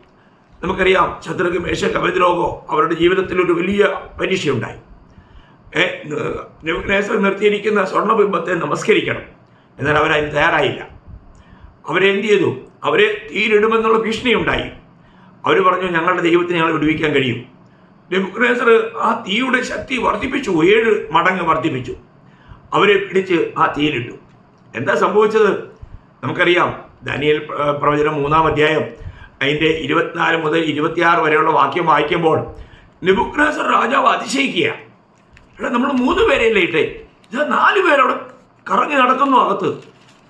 നമുക്കറിയാം ശത്രുഘ്ന മേശ കവിദ്രോഗോ അവരുടെ ജീവിതത്തിൽ ഒരു വലിയ പരീക്ഷയുണ്ടായി. ഏ നെബുക്കദ്നേസർ നിർത്തിയിരിക്കുന്ന സ്വർണബിംബത്തെ നമസ്കരിക്കണം. എന്നാൽ അവരതിന് തയ്യാറായില്ല. അവരെന്ത് ചെയ്തു? അവരെ തീരിടുമെന്നുള്ള ഭീഷണി ഉണ്ടായി അവർ പറഞ്ഞു ഞങ്ങളുടെ ദൈവത്തിന് ഞങ്ങൾ വിടുവിക്കാൻ കഴിയും. നെബുക്കനേസർ ആ തീയുടെ ശക്തി വർദ്ധിപ്പിച്ചു. ഏഴ് മടങ്ങ് വർദ്ധിപ്പിച്ചു. അവരെ പിടിച്ച് ആ തീയിലിട്ടു. എന്താ സംഭവിച്ചത്? നമുക്കറിയാം. ദാനിയൽ പ്ര- പ്രവചനം മൂന്നാം അധ്യായം. അതിന്റെ ഇരുപത്തിനാല് മുതൽ ഇരുപത്തിയാറ് വരെയുള്ള വാക്യം വായിക്കുമ്പോൾ നെബുക്കദ്നേസർ രാജാവ് അതിശയിക്കുക എടാ നമ്മൾ മൂന്ന് പേരെയല്ലേ ഇട്ടെ. നാല് പേരവിടെ കറങ്ങി നടക്കുന്നു അകത്ത്.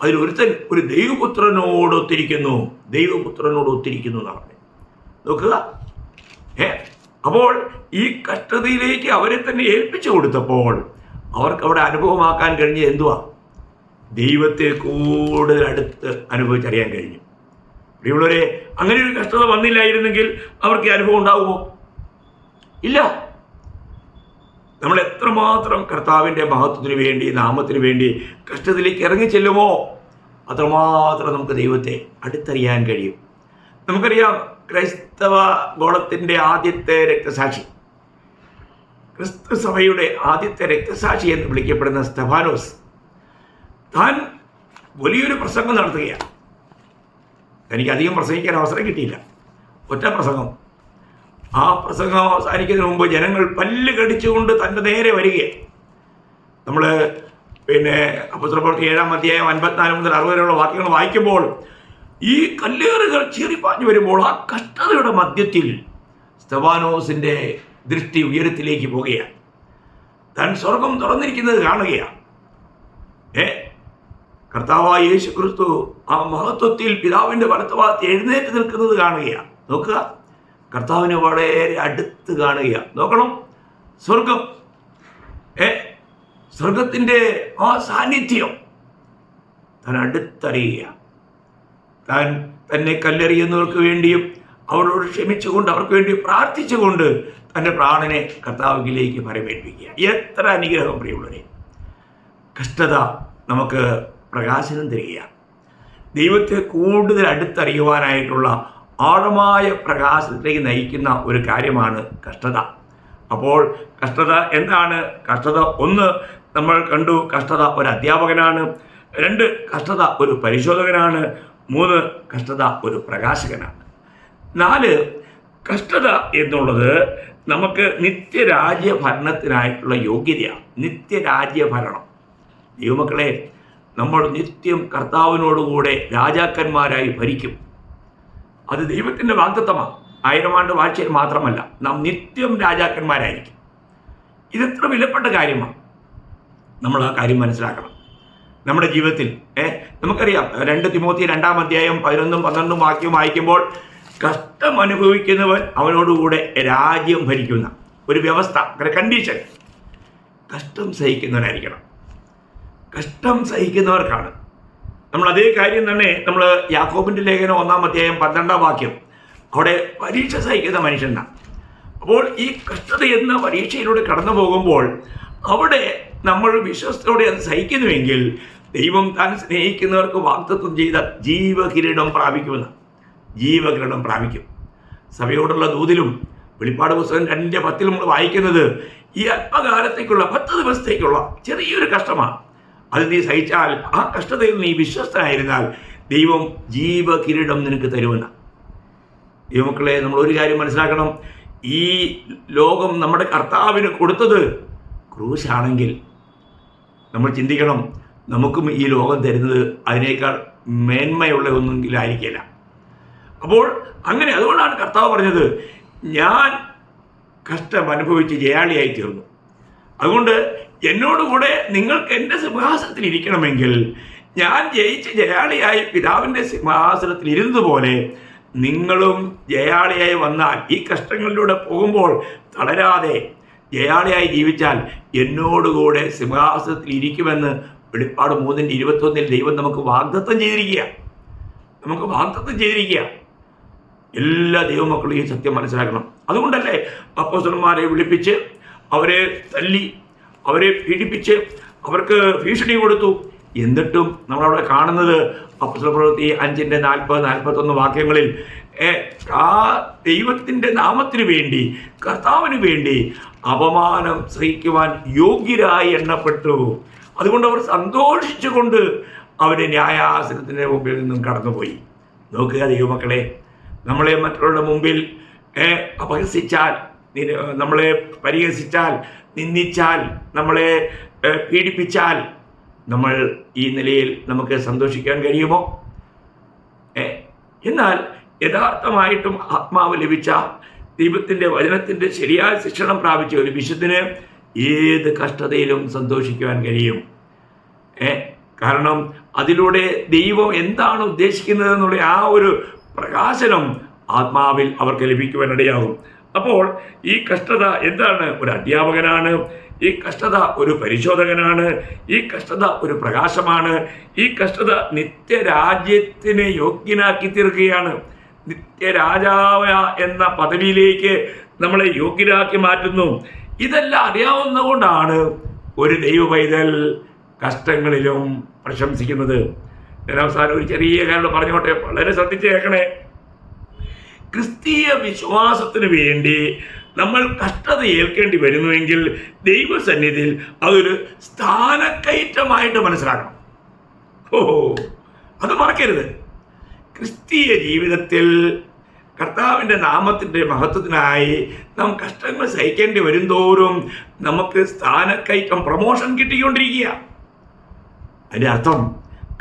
അതിലൊരുത്തൻ ഒരു ദൈവപുത്രനോട് ഒത്തിരിക്കുന്നു. ദൈവപുത്രനോട് ഒത്തിരിക്കുന്നു എന്നാണ് പറഞ്ഞത് നോക്കുക. ഏ അപ്പോൾ ഈ കഷ്ടതയിലേക്ക് അവരെ തന്നെ ഏൽപ്പിച്ചു കൊടുത്തപ്പോൾ അവർക്ക് അവിടെ അനുഭവമാക്കാൻ കഴിഞ്ഞ എന്തുവാ? ദൈവത്തെ കൂടുതൽ അടുത്ത് അനുഭവിച്ചറിയാൻ കഴിഞ്ഞു. പ്രിയമുള്ളവരെ അങ്ങനെ ഒരു കഷ്ടത വന്നില്ലായിരുന്നെങ്കിൽ അവർക്ക് അനുഭവം ഉണ്ടാവുമോ? ഇല്ല. നമ്മൾ എത്രമാത്രം കർത്താവിന്റെ മഹത്വത്തിന് വേണ്ടി നാമത്തിന് വേണ്ടി കഷ്ടത്തിലേക്ക് ഇറങ്ങി ചെല്ലുമോ? അത്രമാത്രം നമുക്ക് ദൈവത്തെ അടുത്തറിയാൻ കഴിയും. നമുക്കറിയാം ക്രൈസ്തവ ഗോളത്തിന്റെ ആദ്യത്തെ രക്തസാക്ഷി ക്രിസ്തു സഭയുടെ ആദ്യത്തെ രക്തസാക്ഷി എന്ന് വിളിക്കപ്പെടുന്ന സ്തഫാനോസ് താൻ വലിയൊരു പ്രസംഗം നടത്തുകയാണ്. തനിക്ക് അധികം പ്രസംഗിക്കാൻ അവസരം കിട്ടിയില്ല. ഒറ്റ പ്രസംഗം. ആ പ്രസംഗം അവസാനിക്കുന്നതിന് മുമ്പ് ജനങ്ങൾ പല്ല് കടിച്ചുകൊണ്ട് തന്റെ നേരെ വരികയാണ് നമ്മൾ പിന്നെ അപ്പുത്രപ്രവൃത്തി ഏഴാം അധ്യായം അൻപത്തിനാല് മുതൽ അറുപത് വരെയുള്ള വാക്യങ്ങൾ വായിക്കുമ്പോൾ ഈ കല്ലേറുകൾ ചീറിപ്പാഞ്ഞു വരുമ്പോൾ ആ കഷ്ടതയുടെ മധ്യത്തിൽ സ്തവാനോസിന്റെ ദൃഷ്ടി ഉയരത്തിലേക്ക് പോകുകയാണ് താൻ സ്വർഗം തുറന്നിരിക്കുന്നത് കാണുകയാണ് ഏ? കർത്താവായ യേശു ക്രിസ്തു ആ മഹത്വത്തിൽ പിതാവിന്റെ വലത്തുഭാഗത്ത് എഴുന്നേറ്റ് നിൽക്കുന്നത് കാണുകയാണ് നോക്കുക. കർത്താവിനെ വളരെ അടുത്ത് കാണുകയാണ് നോക്കണം. സ്വർഗം. ഏ? സ്വർഗത്തിന്റെ ആ സാന്നിധ്യം താൻ അടുത്തറിയുക താൻ തന്നെ കല്ലെറിയുന്നവർക്ക് വേണ്ടിയും അവരോട് ക്ഷമിച്ചുകൊണ്ട് അവർക്ക് വേണ്ടി പ്രാർത്ഥിച്ചുകൊണ്ട് തന്റെ പ്രാണനെ കർത്താവിലേക്ക് പരമേൽപ്പിക്കുക എത്ര അനുഗ്രഹം പ്രിയമുള്ളവരെ. കഷ്ടത നമുക്ക് പ്രകാശനം തരികയാണ്. ദൈവത്തെ കൂടുതൽ അടുത്തറിയുവാനായിട്ടുള്ള ആഴമായ പ്രകാശത്തിലേക്ക് നയിക്കുന്ന ഒരു കാര്യമാണ് കഷ്ടത. അപ്പോൾ കഷ്ടത എന്താണ്? കഷ്ടത ഒന്ന് നമ്മൾ കണ്ടു കഷ്ടത ഒരു അധ്യാപകനാണ്. രണ്ട് കഷ്ടത ഒരു പരിശോധകനാണ്. മൂന്ന് കഷ്ടത ഒരു പ്രകാശകനാണ്. നാല് കഷ്ടത എന്നുള്ളത് നമുക്ക് നിത്യരാജ്യ ഭരണത്തിനായിട്ടുള്ള യോഗ്യതയാണ്. നിത്യരാജ്യ ഭരണം ദൈവമക്കളെ നമ്മൾ നിത്യം കർത്താവിനോടുകൂടെ രാജാക്കന്മാരായി ഭരിക്കും. അത് ദൈവത്തിന്റെ വാഗ്ദത്വമാണ് ആയിരം ആണ്ട് വാഴ്ചയിൽ മാത്രമല്ല നാം നിത്യം രാജാക്കന്മാരായിരിക്കും. ഇതെത്ര വിലപ്പെട്ട കാര്യമാണ്. നമ്മൾ ആ കാര്യം മനസ്സിലാക്കണം. നമ്മുടെ ജീവിതത്തിൽ ഏ നമുക്കറിയാം രണ്ട് തിമോത്തി രണ്ടാം അധ്യായം പതിനൊന്നും പന്ത്രണ്ടും വാക്യം വായിക്കുമ്പോൾ കഷ്ടം അനുഭവിക്കുന്നവൻ അവനോടുകൂടെ രാജ്യം ഭരിക്കുന്ന ഒരു വ്യവസ്ഥ കണ്ടീഷൻ കഷ്ടം സഹിക്കുന്നവനായിരിക്കണം. കഷ്ടം സഹിക്കുന്നവർക്കാണ്. നമ്മൾ അതേ കാര്യം തന്നെ നമ്മൾ യാക്കോബിന്റെ ലേഖനം ഒന്നാം അധ്യായം പന്ത്രണ്ടാം വാക്യം. അവിടെ പരീക്ഷ സഹിക്കുന്ന മനുഷ്യനാണ് അപ്പോൾ ഈ കഷ്ടത എന്ന പരീക്ഷയിലൂടെ കടന്നു പോകുമ്പോൾ അവിടെ നമ്മൾ വിശ്വസത്തോടെ അത് സഹിക്കുന്നുവെങ്കിൽ ദൈവം താൻ സ്നേഹിക്കുന്നവർക്ക് വാക്തത്വം ചെയ്ത ജീവകിരീടം പ്രാപിക്കുമെന്ന്. ജീവകിരീടം പ്രാപിക്കും. സഭയോടുള്ള ദൂതിലും വെളിപ്പാട് പുസ്തകം രണ്ടിന്റെ പത്തിൽ നമ്മൾ വായിക്കുന്നത് ഈ അല്പകാലത്തേക്കുള്ള പത്ത് ദിവസത്തേക്കുള്ള ചെറിയൊരു കഷ്ടമാണ്. അത് നീ സഹിച്ചാൽ ആ കഷ്ടതയിൽ നീ വിശ്വസ്തനായിരുന്നാൽ ദൈവം ജീവകിരീടം നിനക്ക് തരുമെന്ന്. ദൈവമക്കളെ നമ്മൾ ഒരു കാര്യം മനസ്സിലാക്കണം. ഈ ലോകം നമ്മുടെ കർത്താവിന് കൊടുത്തത് ക്രൂശാണെങ്കിൽ നമ്മൾ ചിന്തിക്കണം നമുക്കും ഈ ലോകം തരുന്നത് അതിനേക്കാൾ മേന്മയുള്ള ഒന്നെങ്കിലും ആയിരിക്കില്ല അപ്പോൾ അങ്ങനെ അതുകൊണ്ടാണ് കർത്താവ് പറഞ്ഞത് ഞാൻ കഷ്ടം അനുഭവിച്ച് ജയാളിയായി തീർന്നു. അതുകൊണ്ട് എന്നോടുകൂടെ നിങ്ങൾക്ക് എന്റെ സിംഹാസനത്തിൽ ഇരിക്കണമെങ്കിൽ ഞാൻ ജയിച്ച് ജയാളിയായി പിതാവിന്റെ സിംഹാസനത്തിൽ ഇരുന്നതുപോലെ നിങ്ങളും ജയാളിയായി വന്നാൽ ഈ കഷ്ടങ്ങളിലൂടെ പോകുമ്പോൾ തളരാതെ ജയാളിയായി ജീവിച്ചാൽ എന്നോടുകൂടെ സിംഹാസനത്തിൽ ഇരിക്കുമെന്ന് വെളിപ്പാട് മൂന്നിന്റെ ഇരുപത്തൊന്നിൽ ദൈവം നമുക്ക് വാഗ്ദത്തം ചെയ്തിരിക്കുക. നമുക്ക് വാഗ്ദത്തം ചെയ്തിരിക്കുക. എല്ലാ ദൈവമക്കളും ഈ സത്യം മനസ്സിലാക്കണം. അതുകൊണ്ടല്ലേ അപ്പോസന്മാരെ വിളിപ്പിച്ച് അവരെ തല്ലി അവരെ പീഡിപ്പിച്ച് അവർക്ക് ഭീഷണി കൊടുത്തു. എന്നിട്ടും നമ്മളവിടെ കാണുന്നത് അപ്പോസ്തല പ്രവൃത്തി അഞ്ചിന്റെ നാൽപ്പത് നാൽപ്പത്തൊന്ന് വാക്യങ്ങളിൽ ആ ദൈവത്തിന്റെ നാമത്തിന് വേണ്ടി കർത്താവിന് വേണ്ടി അപമാനം സഹിക്കുവാൻ യോഗ്യരായി എണ്ണപ്പെട്ടു. അതുകൊണ്ട് അവർ സന്തോഷിച്ചുകൊണ്ട് അവരെ ന്യായാസനത്തിന്റെ മുമ്പിൽ നിന്നും കടന്നുപോയി. നോക്കുക ദൈവമക്കളെ നമ്മളെ മറ്റുള്ളവരുടെ മുമ്പിൽ അപഹസിച്ചാൽ നമ്മളെ പരിഹസിച്ചാൽ നിന്ദിച്ചാൽ നമ്മളെ പീഡിപ്പിച്ചാൽ നമ്മൾ ഈ നിലയിൽ നമുക്ക് സന്തോഷിക്കാൻ കഴിയുമോ? എന്നാൽ യഥാർത്ഥമായിട്ടും ആത്മാവ് ലഭിച്ച ദൈവത്തിന്റെ വചനത്തിന്റെ ശരിയായ ശിക്ഷണം പ്രാപിച്ച ഒരു വിശുദ്ധന് ഏത് കഷ്ടതയിലും സന്തോഷിക്കുവാൻ കഴിയും. ഏ കാരണം അതിലൂടെ ദൈവം എന്താണ് ഉദ്ദേശിക്കുന്നത് എന്നുള്ള ആ ഒരു പ്രകാശനം ആത്മാവിൽ അവർക്ക് ലഭിക്കുവാനിടയാകും. അപ്പോൾ ഈ കഷ്ടത എന്താണ്? ഒരു അധ്യാപകനാണ്. ഈ കഷ്ടത ഒരു പരിശോധകനാണ്. ഈ കഷ്ടത ഒരു പ്രകാശമാണ്. ഈ കഷ്ടത നിത്യരാജ്യത്തിന് യോഗ്യനാക്കി തീർക്കുകയാണ്. നിത്യരാജാവ എന്ന പദവിയിലേക്ക് നമ്മളെ യോഗ്യരാക്കി മാറ്റുന്നു. ഇതെല്ലാം അറിയാവുന്നതുകൊണ്ടാണ് ഒരു ദൈവ പൈതൽ കഷ്ടങ്ങളിലും പ്രശംസിക്കുന്നത്. ഞാൻ അവസാനം ഒരു ചെറിയ കാര്യം പറഞ്ഞോട്ടെ? വളരെ ശ്രദ്ധിച്ച് കേൾക്കണേ ക്രിസ്തീയ വിശ്വാസത്തിന് വേണ്ടി നമ്മൾ കഷ്ടത ഏൽക്കേണ്ടി വരുന്നുവെങ്കിൽ ദൈവസന്നിധിയിൽ അതൊരു സ്ഥാനക്കയറ്റമായിട്ട് മനസ്സിലാക്കണം. ഓ അത് മറക്കരുത്. ക്രിസ്തീയ ജീവിതത്തിൽ കർത്താവിന്റെ നാമത്തിന്റെ മഹത്വത്തിനായി നാം കഷ്ടങ്ങൾ സഹിക്കേണ്ടി വരുംതോറും നമുക്ക് സ്ഥാനക്കയറ്റം പ്രമോഷൻ കിട്ടിക്കൊണ്ടിരിക്കുക. അതിന്റെ അർത്ഥം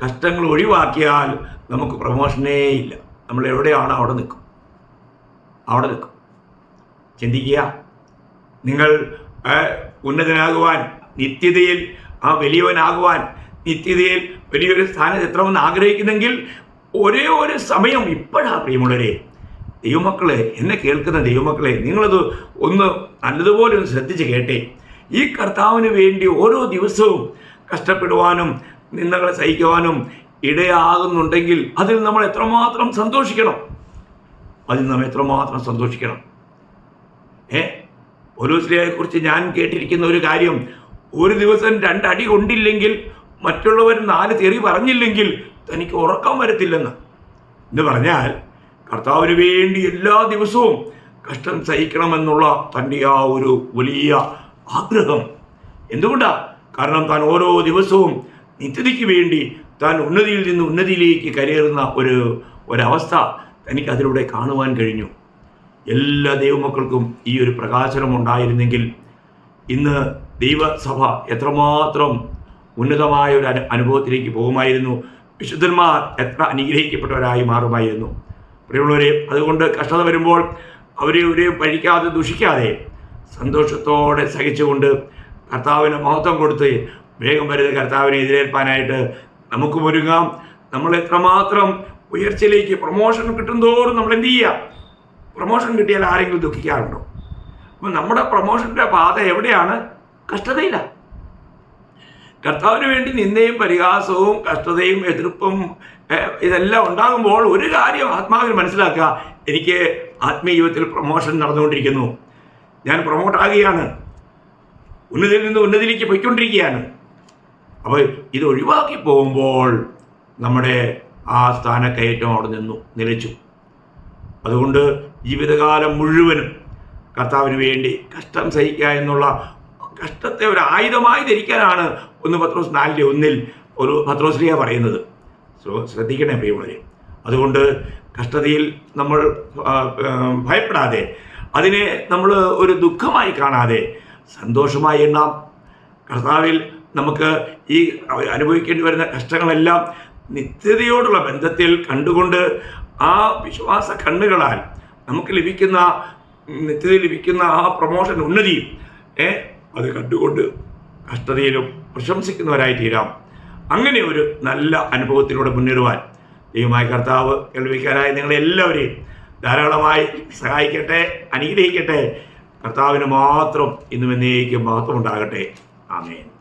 കഷ്ടങ്ങൾ ഒഴിവാക്കിയാൽ നമുക്ക് പ്രമോഷനേ ഇല്ല. നമ്മൾ എവിടെയാണോ അവിടെ നിൽക്കും. അവിടെ നിൽക്കും. ചിന്തിക്കുക. നിങ്ങൾ ഉന്നതനാകുവാൻ നിത്യതയിൽ ആ വലിയവനാകുവാൻ നിത്യതയിൽ വലിയൊരു സ്ഥാനത്ത് എത്തണമെന്ന് ആഗ്രഹിക്കുന്നെങ്കിൽ ഒരേ ഒരു സമയം ഇപ്പോഴാണ് പ്രിയമുള്ളവരെ. ദൈവമക്കളെ എന്നെ കേൾക്കുന്ന ദൈവമക്കളെ നിങ്ങളത് ഒന്ന് നല്ലതുപോലെ ഒന്ന് ശ്രദ്ധിച്ച് കേട്ടെ. ഈ കർത്താവിന് വേണ്ടി ഓരോ ദിവസവും കഷ്ടപ്പെടുവാനും നിന്നകളെ സഹിക്കുവാനും ഇടയാകുന്നുണ്ടെങ്കിൽ അതിൽ നമ്മൾ എത്രമാത്രം സന്തോഷിക്കണം. അതിൽ നാം എത്രമാത്രം സന്തോഷിക്കണം? ഏ? കുറിച്ച് ഞാൻ കേട്ടിരിക്കുന്ന ഒരു കാര്യം ഒരു ദിവസം രണ്ടടി കൊണ്ടില്ലെങ്കിൽ മറ്റുള്ളവർ നാല് തെറി പറഞ്ഞില്ലെങ്കിൽ തനിക്ക് ഉറക്കം വരത്തില്ലെന്ന്. എന്ന് പറഞ്ഞാൽ കർത്താവിന് വേണ്ടി എല്ലാ ദിവസവും കഷ്ടം സഹിക്കണമെന്നുള്ള തന്റെ ആ ഒരു വലിയ ആഗ്രഹം. എന്തുകൊണ്ടാ? കാരണം താൻ ഓരോ ദിവസവും നിത്യതയ്ക്ക് വേണ്ടി താൻ ഉന്നതിയിൽ നിന്ന് ഉന്നതിയിലേക്ക് കരയേറുന്ന ഒരു ഒരവസ്ഥ തനിക്ക് അതിലൂടെ കാണുവാൻ കഴിഞ്ഞു. എല്ലാ ദൈവമക്കൾക്കും ഈ ഒരു പ്രകാശനം ഉണ്ടായിരുന്നെങ്കിൽ ഇന്ന് ദൈവസഭ എത്രമാത്രം ഉന്നതമായ ഒരു അനു അനുഭവത്തിലേക്ക് പോകുമായിരുന്നു. വിശുദ്ധന്മാർ എത്ര അനുഗ്രഹിക്കപ്പെട്ടവരായി മാറുമായിരുന്നു. പ്രിയമുള്ളവരെ അതുകൊണ്ട് കഷ്ടത വരുമ്പോൾ അവരെ ഒരു പഴിക്കാതെ ദുഷിക്കാതെ സന്തോഷത്തോടെ സഹിച്ചുകൊണ്ട് കർത്താവിന് മഹത്വം കൊടുത്ത് വേഗം വരുന്ന കർത്താവിനെ എതിരേൽപ്പാനായിട്ട് നമുക്ക് ഒരുങ്ങാം. നമ്മൾ എത്രമാത്രം ഉയർച്ചയിലേക്ക് പ്രൊമോഷൻ കിട്ടും തോറും നമ്മൾ എന്ത് ചെയ്യുക? പ്രൊമോഷൻ കിട്ടിയാൽ ആരെങ്കിലും ദുഃഖിക്കാറുണ്ടോ? അപ്പം നമ്മുടെ പ്രൊമോഷന്റെ പാത എവിടെയാണ്? കഷ്ടതയില്ല കർത്താവിന് വേണ്ടി നിന്ദയും പരിഹാസവും കഷ്ടതയും എതിർപ്പും ഇതെല്ലാം ഉണ്ടാകുമ്പോൾ ഒരു കാര്യം ആത്മാവിന് മനസ്സിലാക്കുക. എനിക്ക് ആത്മീയ ജീവിതത്തിൽ പ്രൊമോഷൻ നടന്നുകൊണ്ടിരിക്കുന്നു. ഞാൻ പ്രൊമോട്ട് ആകുകയാണ്. ഉന്നതിയിൽ നിന്ന് ഉന്നതിയിലേക്ക് പോയിക്കൊണ്ടിരിക്കുകയാണ്. അപ്പോൾ ഇത് ഒഴിവാക്കി പോകുമ്പോൾ നമ്മുടെ ആ സ്ഥാനക്കയറ്റം അവിടെ നിന്നു നിലച്ചു. അതുകൊണ്ട് ജീവിതകാലം മുഴുവനും കർത്താവിന് വേണ്ടി കഷ്ടം സഹിക്കുക എന്നുള്ള കഷ്ടത്തെ ഒരു ആയുധമായി ധരിക്കാനാണ് ഒന്ന് പത്രോസ് നാലിന്റെ ഒന്നിൽ ഒരു പത്രോശ്രീയ പറയുന്നത്. ശ്രോ- ശ്രദ്ധിക്കണേ പ്രിയമുള്ളവരെ. അതുകൊണ്ട് കഷ്ടതയിൽ നമ്മൾ ഭയപ്പെടാതെ അതിനെ നമ്മൾ ഒരു ദുഃഖമായി കാണാതെ സന്തോഷമായി എണ്ണാം. കർത്താവിൽ നമുക്ക് ഈ അനുഭവിക്കേണ്ടി വരുന്ന കഷ്ടങ്ങളെല്ലാം നിത്യതയോടുള്ള ബന്ധത്തിൽ കണ്ടുകൊണ്ട് ആ വിശ്വാസ കണ്ണുകളാൽ നമുക്ക് ലഭിക്കുന്ന നിത്യതയിൽ ലഭിക്കുന്ന ആ പ്രൊമോഷൻ ഉന്നതിയും ഏ അത് കണ്ടുകൊണ്ട് കഷ്ടതയിലും പ്രശംസിക്കുന്നവരായി തീരാം അങ്ങനെ ഒരു നല്ല അനുഭവത്തിലൂടെ മുന്നേറുവാൻ ദൈവമായ കർത്താവ് കേൾവിക്കാരായ നിങ്ങളെല്ലാവരെയും ധാരാളമായി സഹായിക്കട്ടെ അനുഗ്രഹിക്കട്ടെ. കർത്താവിന് മാത്രം ഇന്നും എന്നേക്കും മഹത്വമുണ്ടാകട്ടെ. ആമേൻ.